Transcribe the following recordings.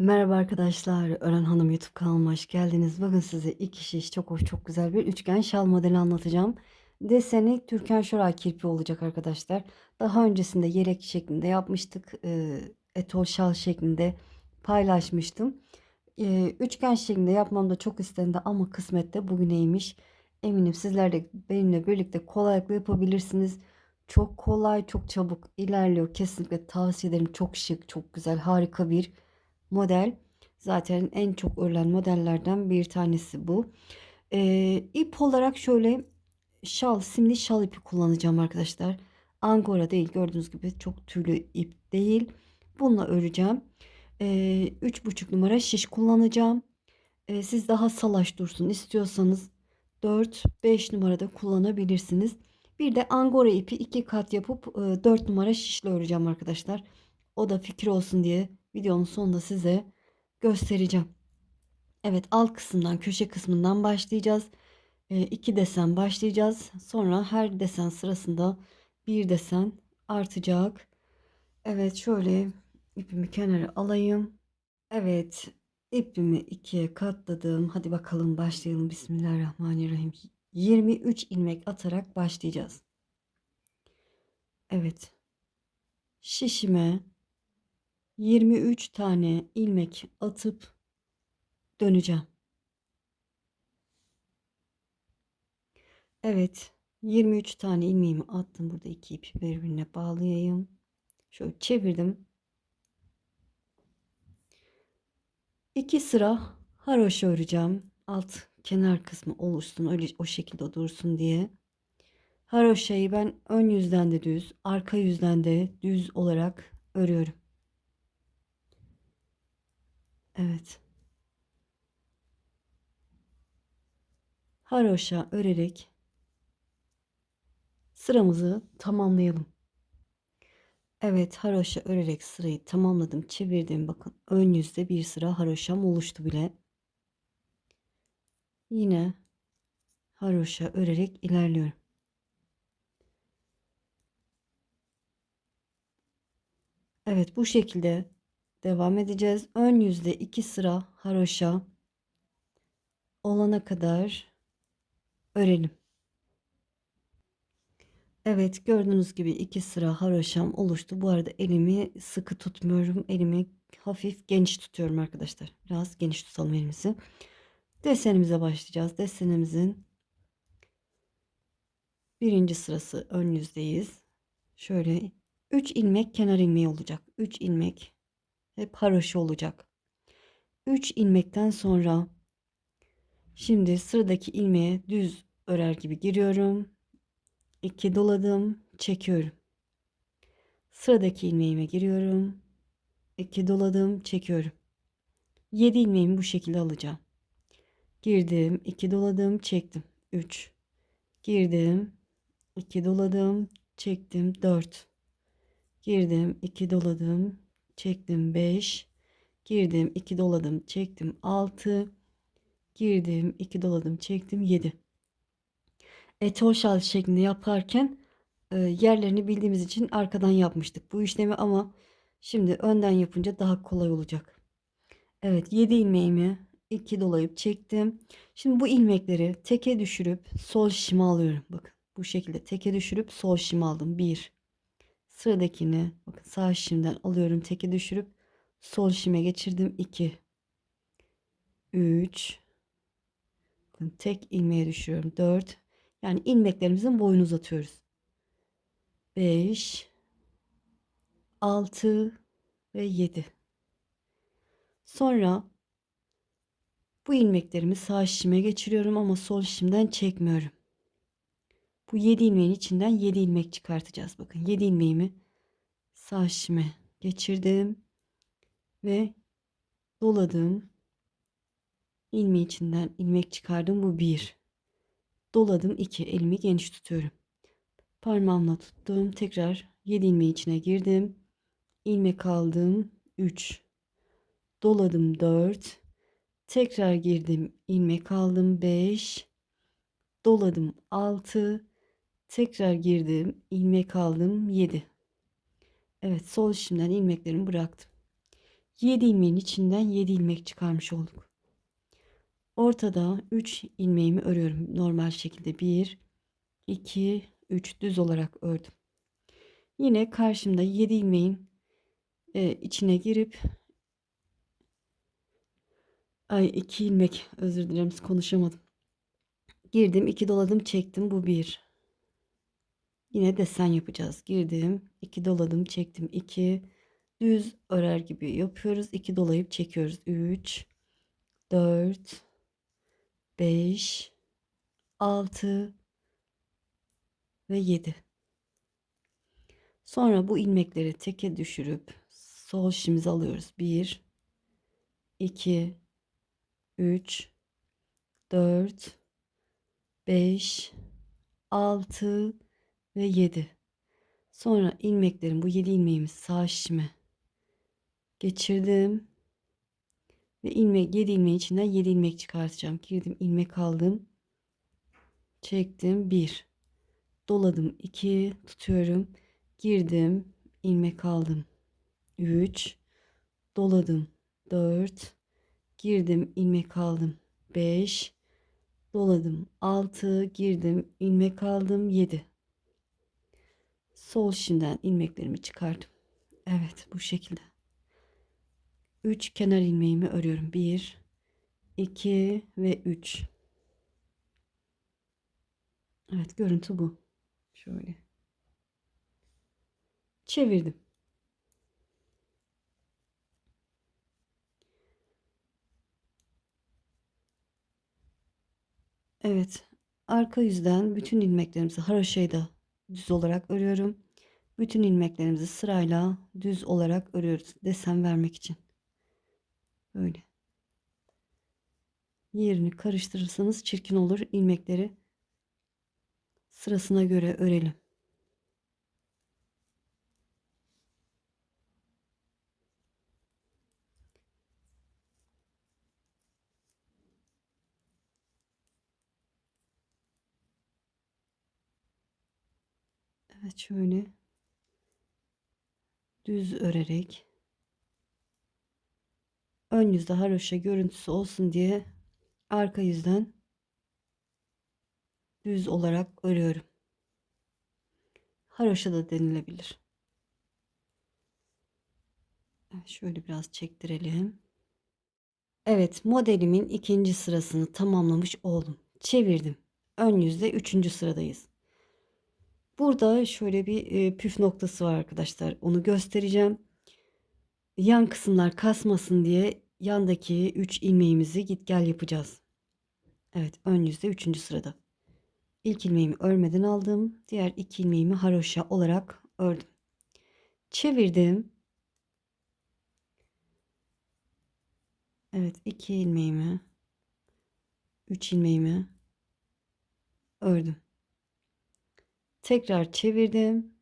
Merhaba arkadaşlar, Ören Hanım YouTube kanalıma hoş geldiniz. Bugün size iki şiş çok hoş, çok güzel bir üçgen şal modeli anlatacağım. Deseni Türkan Şoray kirpi olacak arkadaşlar. Daha öncesinde yelek şeklinde yapmıştık. Ee, etol şal şeklinde paylaşmıştım. Ee, üçgen şeklinde yapmam da çok istendi ama kısmette bugüneymiş. Eminim sizler de benimle birlikte kolaylıkla yapabilirsiniz. Çok kolay, çok çabuk ilerliyor. Kesinlikle tavsiye ederim. Çok şık, çok güzel, harika bir model. Zaten en çok örülen modellerden bir tanesi bu. Ee, ip olarak şöyle şal, simli şal ipi kullanacağım arkadaşlar. Angora değil gördüğünüz gibi çok tüylü ip değil. Bununla öreceğim. Ee, 3,5 numara şiş kullanacağım. Ee, siz daha salaş dursun istiyorsanız 4-5 numarada kullanabilirsiniz. Bir de angora ipi iki kat yapıp e, 4 numara şişle öreceğim arkadaşlar. O da fikir olsun diye videonun sonunda size göstereceğim. Evet alt kısımdan köşe kısmından başlayacağız. E, iki desen başlayacağız. Sonra her desen sırasında bir desen artacak. Evet şöyle ipimi kenara alayım. Evet ipimi ikiye katladım. Hadi bakalım başlayalım. Bismillahirrahmanirrahim. 23 ilmek atarak başlayacağız. Evet. Şişime 23 tane ilmek atıp döneceğim. Evet. 23 tane ilmeğimi attım. Burada iki ipi birbirine bağlayayım. Şöyle çevirdim. İki sıra haroşa öreceğim. Alt kenar kısmı oluşsun. Öyle o şekilde dursun diye. Haroşayı ben ön yüzden de düz, arka yüzden de düz olarak örüyorum. Evet. Haroşa örerek sıramızı tamamlayalım. Evet haroşa örerek sırayı tamamladım. Çevirdim. Bakın ön yüzde bir sıra haroşam oluştu bile. Yine haroşa örerek ilerliyorum. Evet bu şekilde devam edeceğiz. Ön yüzde iki sıra haroşa olana kadar örelim. Evet gördüğünüz gibi iki sıra haroşam oluştu. Bu arada elimi sıkı tutmuyorum. Elimi hafif geniş tutuyorum arkadaşlar. Biraz geniş tutalım elimizi. Desenimize başlayacağız. Desenimizin birinci sırası ön yüzdeyiz. Şöyle 3 ilmek kenar ilmeği olacak. 3 ilmek hep haroşa olacak. 3 ilmekten sonra şimdi sıradaki ilmeğe düz örer gibi giriyorum. 2 doladım, çekiyorum. Sıradaki ilmeğime giriyorum. 2 doladım, çekiyorum. 7 ilmeğimi bu şekilde alacağım. Girdim, 2 doladım, çektim. 3. Girdim, 2 doladım, çektim. 4. Girdim, 2 doladım, çektim 5. Girdim, 2 doladım, çektim 6. Girdim, 2 doladım, çektim 7. Etol şal şeklinde yaparken e, yerlerini bildiğimiz için arkadan yapmıştık bu işlemi ama şimdi önden yapınca daha kolay olacak. Evet 7 ilmeğimi 2 dolayıp çektim. Şimdi bu ilmekleri teke düşürüp sol şişime alıyorum. Bakın bu şekilde teke düşürüp sol şişime aldım. 1 Sıradakini bakın sağ şişimden alıyorum. Teke düşürüp sol şişime geçirdim. 2 3 bakın tek ilmeğe düşüyorum 4 yani ilmeklerimizin boyunu uzatıyoruz. 5 6 ve 7 sonra bu ilmeklerimi sağ şişime geçiriyorum ama sol şişimden çekmiyorum bu 7 ilmeğin içinden 7 ilmek çıkartacağız. Bakın 7 ilmeğimi sağ şişime geçirdim. Ve doladım. ilmeği içinden ilmek çıkardım. Bu 1. Doladım 2. Elimi geniş tutuyorum. Parmağımla tuttum. Tekrar 7 ilmeği içine girdim. ilmek aldım. 3. Doladım 4. Tekrar girdim. ilmek aldım 5. Doladım 6 Tekrar girdim. ilmek aldım. 7. Evet sol şimdiden ilmeklerimi bıraktım. 7 ilmeğin içinden 7 ilmek çıkarmış olduk. Ortada 3 ilmeğimi örüyorum. Normal şekilde 1, 2, 3 düz olarak ördüm. Yine karşımda 7 ilmeğin e, içine girip ay 2 ilmek özür dilerim konuşamadım. Girdim 2 doladım çektim bu 1. Yine desen yapacağız. Girdim 2 doladım çektim 2 düz örer gibi yapıyoruz. 2 dolayıp çekiyoruz. 3 4 5 6 ve 7. Sonra bu ilmekleri teke düşürüp sol şişimizi alıyoruz. 1 2 3 4 5 6 ve 7. Sonra ilmeklerin bu 7 ilmeğimi sağ şişime geçirdim. Ve ilmek 7 ilmeğin içinden 7 ilmek çıkartacağım. Girdim ilmek aldım. Çektim 1. Doladım 2 tutuyorum. Girdim ilmek aldım. 3 doladım 4 girdim ilmek aldım 5 doladım 6 girdim ilmek aldım 7 sol şimdiden ilmeklerimi çıkardım. Evet bu şekilde. 3 kenar ilmeğimi örüyorum. 1 2 ve 3 evet görüntü bu. Şöyle. Çevirdim. Evet. Arka yüzden bütün ilmeklerimizi haroşayla düz olarak örüyorum. Bütün ilmeklerimizi sırayla düz olarak örüyoruz. Desen vermek için. Böyle. Yerini karıştırırsanız çirkin olur. ilmekleri sırasına göre örelim. Evet şöyle düz örerek ön yüzde haroşa görüntüsü olsun diye arka yüzden düz olarak örüyorum. Haroşa da denilebilir. Şöyle biraz çektirelim. Evet modelimin ikinci sırasını tamamlamış oldum. Çevirdim. Ön yüzde üçüncü sıradayız. Burada şöyle bir püf noktası var arkadaşlar. Onu göstereceğim. Yan kısımlar kasmasın diye yandaki 3 ilmeğimizi git gel yapacağız. Evet ön yüzde 3. sırada. İlk ilmeğimi örmeden aldım. Diğer iki ilmeğimi haroşa olarak ördüm. Çevirdim. Evet iki ilmeğimi 3 ilmeğimi ördüm. Tekrar çevirdim.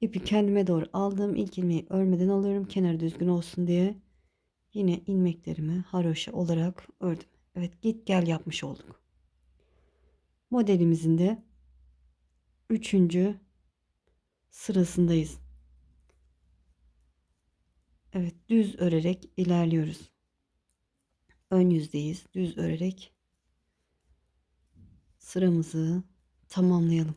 İpi kendime doğru aldım. İlk ilmeği örmeden alıyorum. Kenarı düzgün olsun diye. Yine ilmeklerimi haroşa olarak ördüm. Evet git gel yapmış olduk. Modelimizin de üçüncü sırasındayız. Evet düz örerek ilerliyoruz. Ön yüzdeyiz. Düz örerek sıramızı tamamlayalım.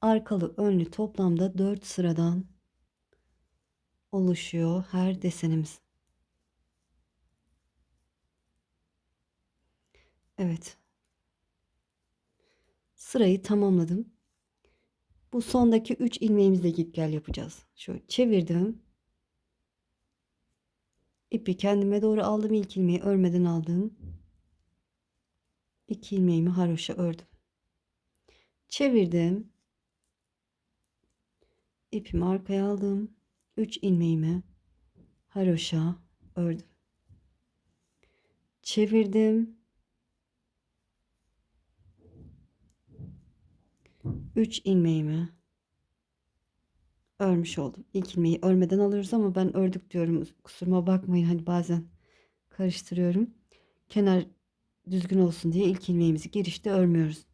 Arkalı önlü toplamda 4 sıradan oluşuyor her desenimiz. Evet. Sırayı tamamladım. Bu sondaki 3 ilmeğimizle git gel yapacağız. Şöyle çevirdim. İpi kendime doğru aldım. ilk ilmeği örmeden aldım. İki ilmeğimi haroşa ördüm. Çevirdim. İpimi arkaya aldım. Üç ilmeğimi haroşa ördüm. Çevirdim. Üç ilmeğimi örmüş oldum. İlk ilmeği örmeden alıyoruz ama ben ördük diyorum. Kusuruma bakmayın hani bazen karıştırıyorum. Kenar düzgün olsun diye ilk ilmeğimizi girişte örmüyoruz.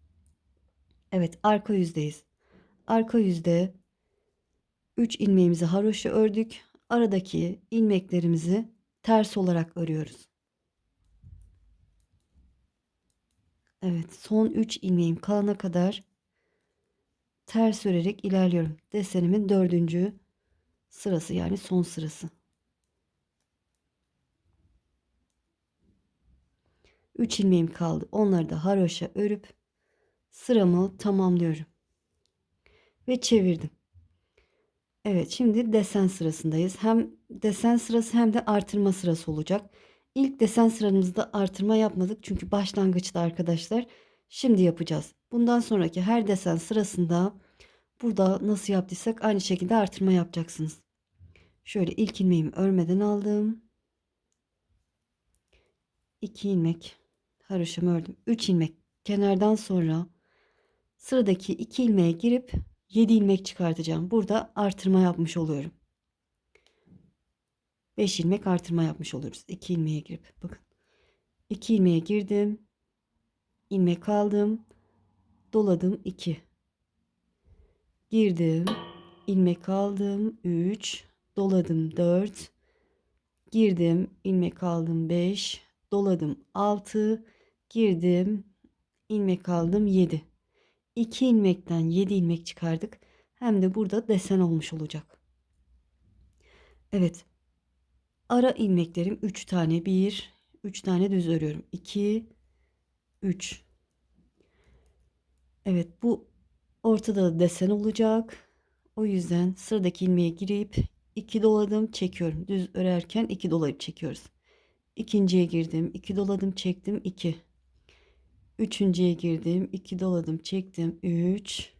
Evet arka yüzdeyiz. Arka yüzde 3 ilmeğimizi haroşa ördük. Aradaki ilmeklerimizi ters olarak örüyoruz. Evet son 3 ilmeğim kalana kadar ters örerek ilerliyorum. Desenimin dördüncü sırası yani son sırası. 3 ilmeğim kaldı. Onları da haroşa örüp sıramı tamamlıyorum. Ve çevirdim. Evet şimdi desen sırasındayız. Hem desen sırası hem de artırma sırası olacak. İlk desen sıramızda artırma yapmadık çünkü başlangıçta arkadaşlar. Şimdi yapacağız. Bundan sonraki her desen sırasında burada nasıl yaptıysak aynı şekilde artırma yapacaksınız. Şöyle ilk ilmeğimi örmeden aldım. 2 ilmek haroşamı ördüm. 3 ilmek kenardan sonra sıradaki 2 ilmeğe girip 7 ilmek çıkartacağım. Burada artırma yapmış oluyorum. 5 ilmek artırma yapmış oluyoruz. 2 ilmeğe girip bakın. 2 ilmeğe girdim. İlmek aldım. Doladım 2. Girdim. ilmek aldım 3. Doladım 4. Girdim. ilmek aldım 5. Doladım 6. Girdim. ilmek aldım 7. 2 ilmekten 7 ilmek çıkardık. Hem de burada desen olmuş olacak. Evet. Ara ilmeklerim 3 tane. 1, 3 tane düz örüyorum. 2, 3. Evet bu ortada da desen olacak. O yüzden sıradaki ilmeğe girip 2 doladım çekiyorum. Düz örerken 2 dolayıp çekiyoruz. İkinciye girdim. 2 doladım çektim 2. Üçüncüye girdim. 2 doladım çektim 3.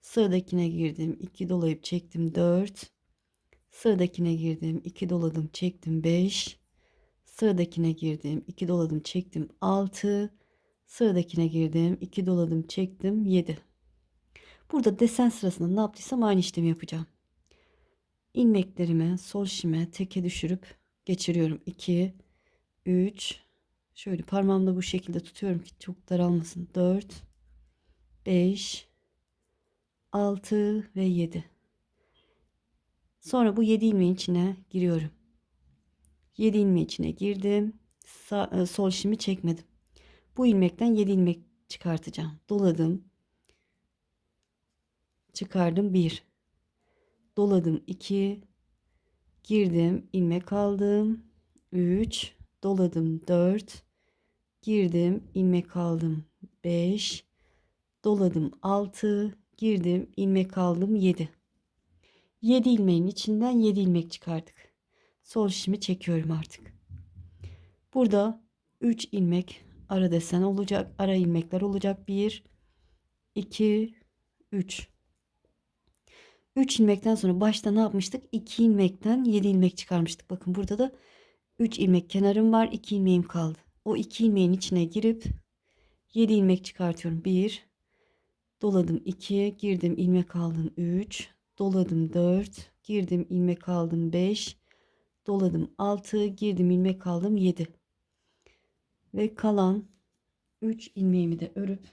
Sıradakine girdim. 2 dolayıp çektim 4. Sıradakine girdim. 2 doladım çektim 5. Sıradakine girdim. 2 doladım çektim 6. Sıradakine girdim. 2 doladım çektim 7. Burada desen sırasında ne yaptıysam aynı işlemi yapacağım. İlmeklerimi sol şime teke düşürüp geçiriyorum. 2 3 şöyle parmağımda bu şekilde tutuyorum ki çok daralmasın. 4 5 6 ve 7. Sonra bu 7 ilmeğin içine giriyorum. 7 ilmeğin içine girdim. Sağ, e, sol şimi çekmedim. Bu ilmekten 7 ilmek çıkartacağım. Doladım. Çıkardım 1. Doladım 2. Girdim, ilmek aldım. 3. Doladım 4. Girdim, ilmek aldım 5. Doladım 6. Girdim, ilmek aldım 7. 7 ilmeğin içinden 7 ilmek çıkardık. Sol şişimi çekiyorum artık. Burada 3 ilmek ara desen olacak. Ara ilmekler olacak. 1 2 3 3 ilmekten sonra başta ne yapmıştık? 2 ilmekten 7 ilmek çıkarmıştık. Bakın burada da 3 ilmek kenarım var. 2 ilmeğim kaldı. O 2 ilmeğin içine girip 7 ilmek çıkartıyorum. 1 doladım 2 girdim ilmek aldım 3 doladım 4 girdim ilmek aldım 5 doladım 6 girdim ilmek aldım 7 ve kalan 3 ilmeğimi de örüp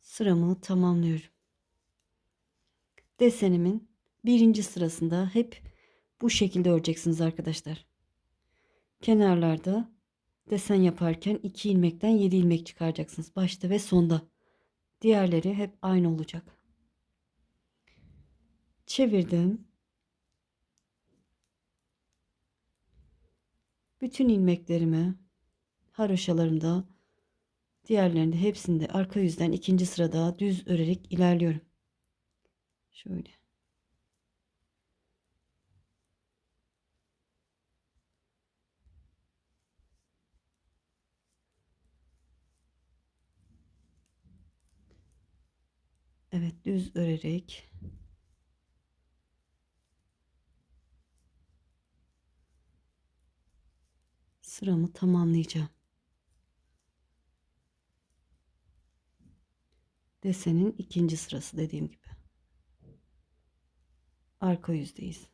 sıramı tamamlıyorum. Desenimin birinci sırasında hep bu şekilde öreceksiniz arkadaşlar. Kenarlarda desen yaparken 2 ilmekten 7 ilmek çıkaracaksınız başta ve sonda. Diğerleri hep aynı olacak. Çevirdim. Bütün ilmeklerimi haroşalarımda diğerlerinde hepsinde arka yüzden ikinci sırada düz örerek ilerliyorum. Şöyle. Evet düz örerek sıramı tamamlayacağım. Desenin ikinci sırası dediğim gibi. Arka yüzdeyiz.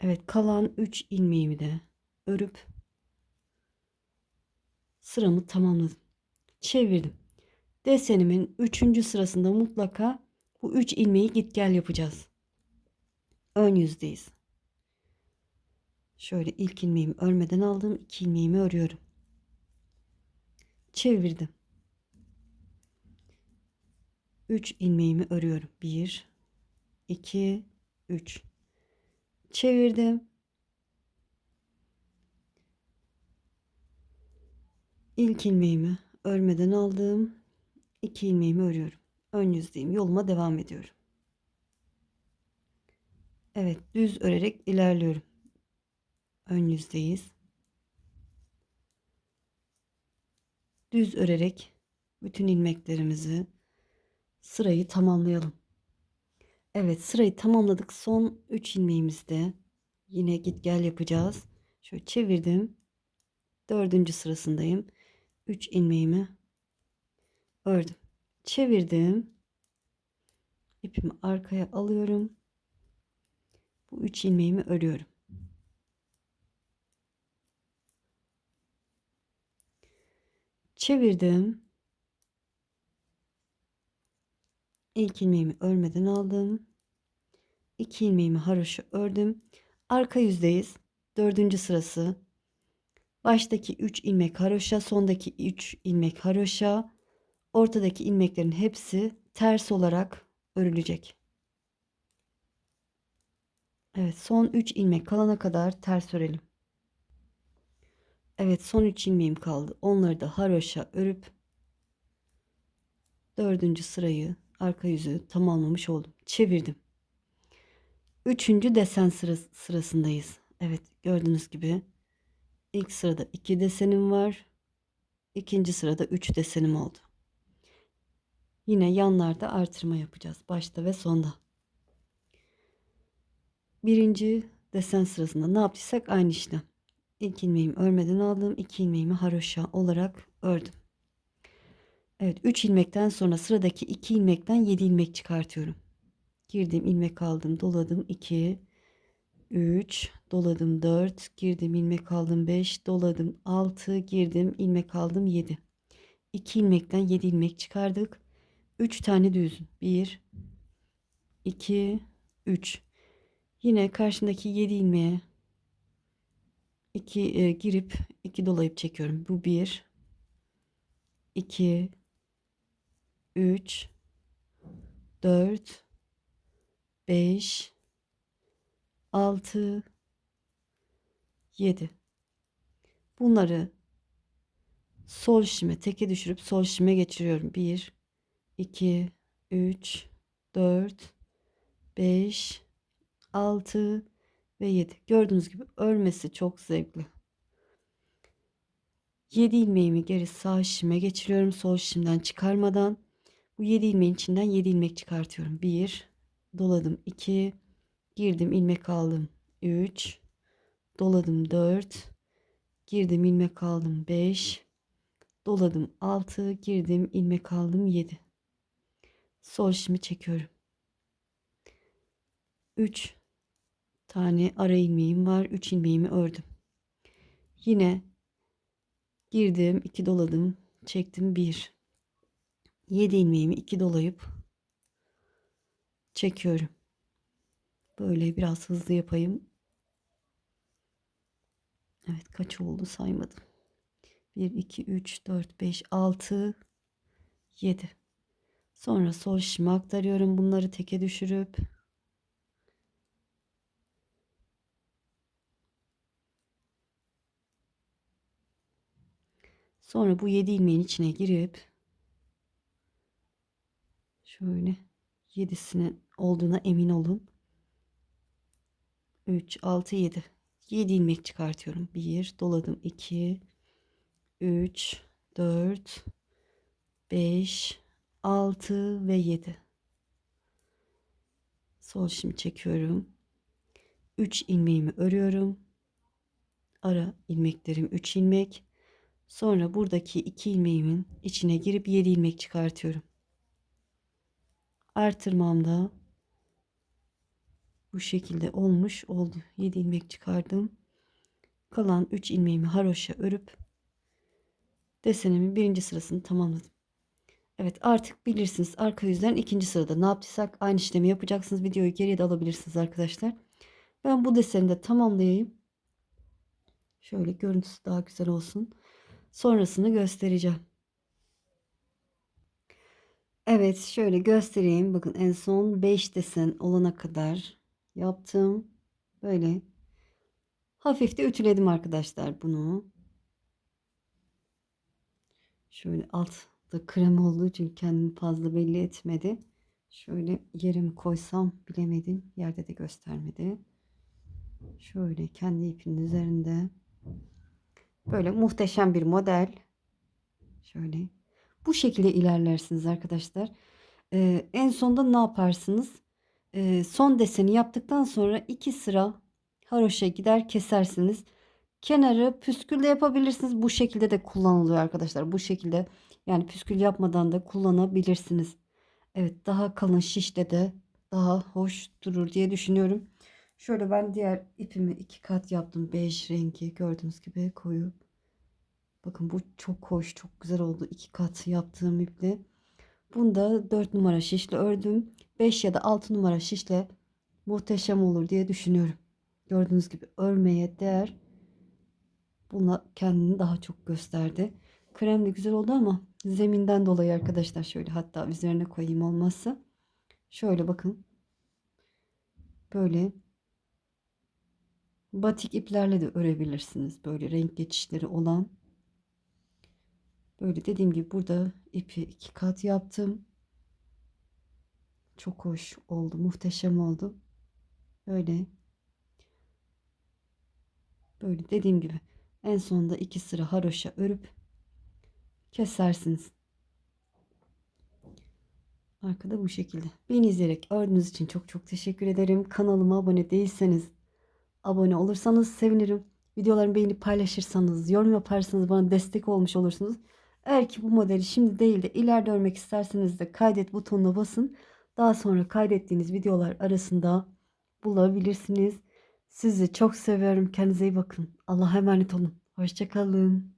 Evet kalan 3 ilmeğimi de örüp sıramı tamamladım. Çevirdim. Desenimin 3. sırasında mutlaka bu 3 ilmeği git gel yapacağız. Ön yüzdeyiz. Şöyle ilk ilmeğimi örmeden aldım. 2 ilmeğimi örüyorum. Çevirdim. 3 ilmeğimi örüyorum. 1 2 3 çevirdim. İlk ilmeğimi örmeden aldım. 2 ilmeğimi örüyorum. Ön yüzdeyim. Yoluma devam ediyorum. Evet, düz örerek ilerliyorum. Ön yüzdeyiz. Düz örerek bütün ilmeklerimizi sırayı tamamlayalım. Evet sırayı tamamladık. Son 3 ilmeğimizde yine git gel yapacağız. Şöyle çevirdim. Dördüncü sırasındayım. 3 ilmeğimi ördüm. Çevirdim. İpimi arkaya alıyorum. Bu 3 ilmeğimi örüyorum. Çevirdim. İlk ilmeğimi örmeden aldım. 2 ilmeğimi haroşa ördüm. Arka yüzdeyiz. Dördüncü sırası. Baştaki 3 ilmek haroşa, sondaki 3 ilmek haroşa, ortadaki ilmeklerin hepsi ters olarak örülecek. Evet, son 3 ilmek kalana kadar ters örelim. Evet, son 3 ilmeğim kaldı. Onları da haroşa örüp dördüncü sırayı arka yüzü tamamlamış oldum. Çevirdim. Üçüncü desen sırası, sırasındayız. Evet gördüğünüz gibi ilk sırada iki desenim var. İkinci sırada üç desenim oldu. Yine yanlarda artırma yapacağız. Başta ve sonda. Birinci desen sırasında ne yaptıysak aynı işlem. İlk ilmeğimi örmeden aldım. iki ilmeğimi haroşa olarak ördüm. Evet 3 ilmekten sonra sıradaki 2 ilmekten 7 ilmek çıkartıyorum. Girdim ilmek aldım doladım 2 3 doladım 4 girdim ilmek aldım 5 doladım 6 girdim ilmek aldım 7 2 ilmekten 7 ilmek çıkardık 3 tane düz 1 2 3 yine karşındaki 7 ilmeğe 2 e, girip 2 dolayıp çekiyorum. Bu 1 2 3 4 5 6 7 Bunları sol şişime teke düşürüp sol şişime geçiriyorum. 1 2 3 4 5 6 ve 7. Gördüğünüz gibi örmesi çok zevkli. 7 ilmeğimi geri sağ şişime geçiriyorum. Sol şişimden çıkarmadan. Bu 7 ilmeğin içinden 7 ilmek çıkartıyorum. 1 doladım 2 girdim ilmek aldım 3 doladım 4 girdim ilmek aldım 5 doladım 6 girdim ilmek aldım 7 sol şişimi çekiyorum 3 tane ara ilmeğim var 3 ilmeğimi ördüm yine girdim 2 doladım çektim 1 7 ilmeğimi 2 dolayıp çekiyorum. Böyle biraz hızlı yapayım. Evet kaç oldu saymadım. 1 2 3 4 5 6 7. Sonra sol şişime aktarıyorum bunları teke düşürüp Sonra bu 7 ilmeğin içine girip şöyle 7'sinin olduğuna emin olun. 3 6 7 7 ilmek çıkartıyorum. 1 doladım 2 3 4 5 6 ve 7 sol şimdi çekiyorum 3 ilmeğimi örüyorum ara ilmeklerim 3 ilmek sonra buradaki 2 ilmeğimin içine girip 7 ilmek çıkartıyorum artırmamda Bu şekilde olmuş oldu. 7 ilmek çıkardım. Kalan 3 ilmeğimi haroşa örüp desenimin birinci sırasını tamamladım. Evet artık bilirsiniz arka yüzden ikinci sırada ne yaptıysak aynı işlemi yapacaksınız. Videoyu geriye de alabilirsiniz arkadaşlar. Ben bu deseni de tamamlayayım. Şöyle görüntüsü daha güzel olsun. Sonrasını göstereceğim. Evet şöyle göstereyim. Bakın en son 5 desen olana kadar yaptım. Böyle hafif de ütüledim arkadaşlar bunu. Şöyle altta krem olduğu için kendini fazla belli etmedi. Şöyle yerimi koysam bilemedim. Yerde de göstermedi. Şöyle kendi ipinin üzerinde. Böyle muhteşem bir model. Şöyle. Bu şekilde ilerlersiniz arkadaşlar. Ee, en sonda ne yaparsınız? Ee, son deseni yaptıktan sonra iki sıra haroşa gider kesersiniz. Kenarı püskül de yapabilirsiniz. Bu şekilde de kullanılıyor arkadaşlar. Bu şekilde yani püskül yapmadan da kullanabilirsiniz. Evet daha kalın şişle de daha hoş durur diye düşünüyorum. Şöyle ben diğer ipimi iki kat yaptım. Bej rengi gördüğünüz gibi koyu. Bakın bu çok hoş, çok güzel oldu. iki kat yaptığım iple. Bunda 4 numara şişle ördüm. 5 ya da 6 numara şişle muhteşem olur diye düşünüyorum. Gördüğünüz gibi örmeye değer. Buna kendini daha çok gösterdi. Krem de güzel oldu ama zeminden dolayı arkadaşlar şöyle hatta üzerine koyayım olmazsa. Şöyle bakın. Böyle batik iplerle de örebilirsiniz. Böyle renk geçişleri olan. Böyle dediğim gibi burada ipi iki kat yaptım. Çok hoş oldu. Muhteşem oldu. Böyle. Böyle dediğim gibi en sonunda iki sıra haroşa örüp kesersiniz. Arkada bu şekilde. Beni izleyerek ördüğünüz için çok çok teşekkür ederim. Kanalıma abone değilseniz abone olursanız sevinirim. Videolarımı beğenip paylaşırsanız, yorum yaparsanız bana destek olmuş olursunuz. Eğer ki bu modeli şimdi değil de ileride örmek isterseniz de kaydet butonuna basın. Daha sonra kaydettiğiniz videolar arasında bulabilirsiniz. Sizi çok seviyorum. Kendinize iyi bakın. Allah'a emanet olun. Hoşçakalın.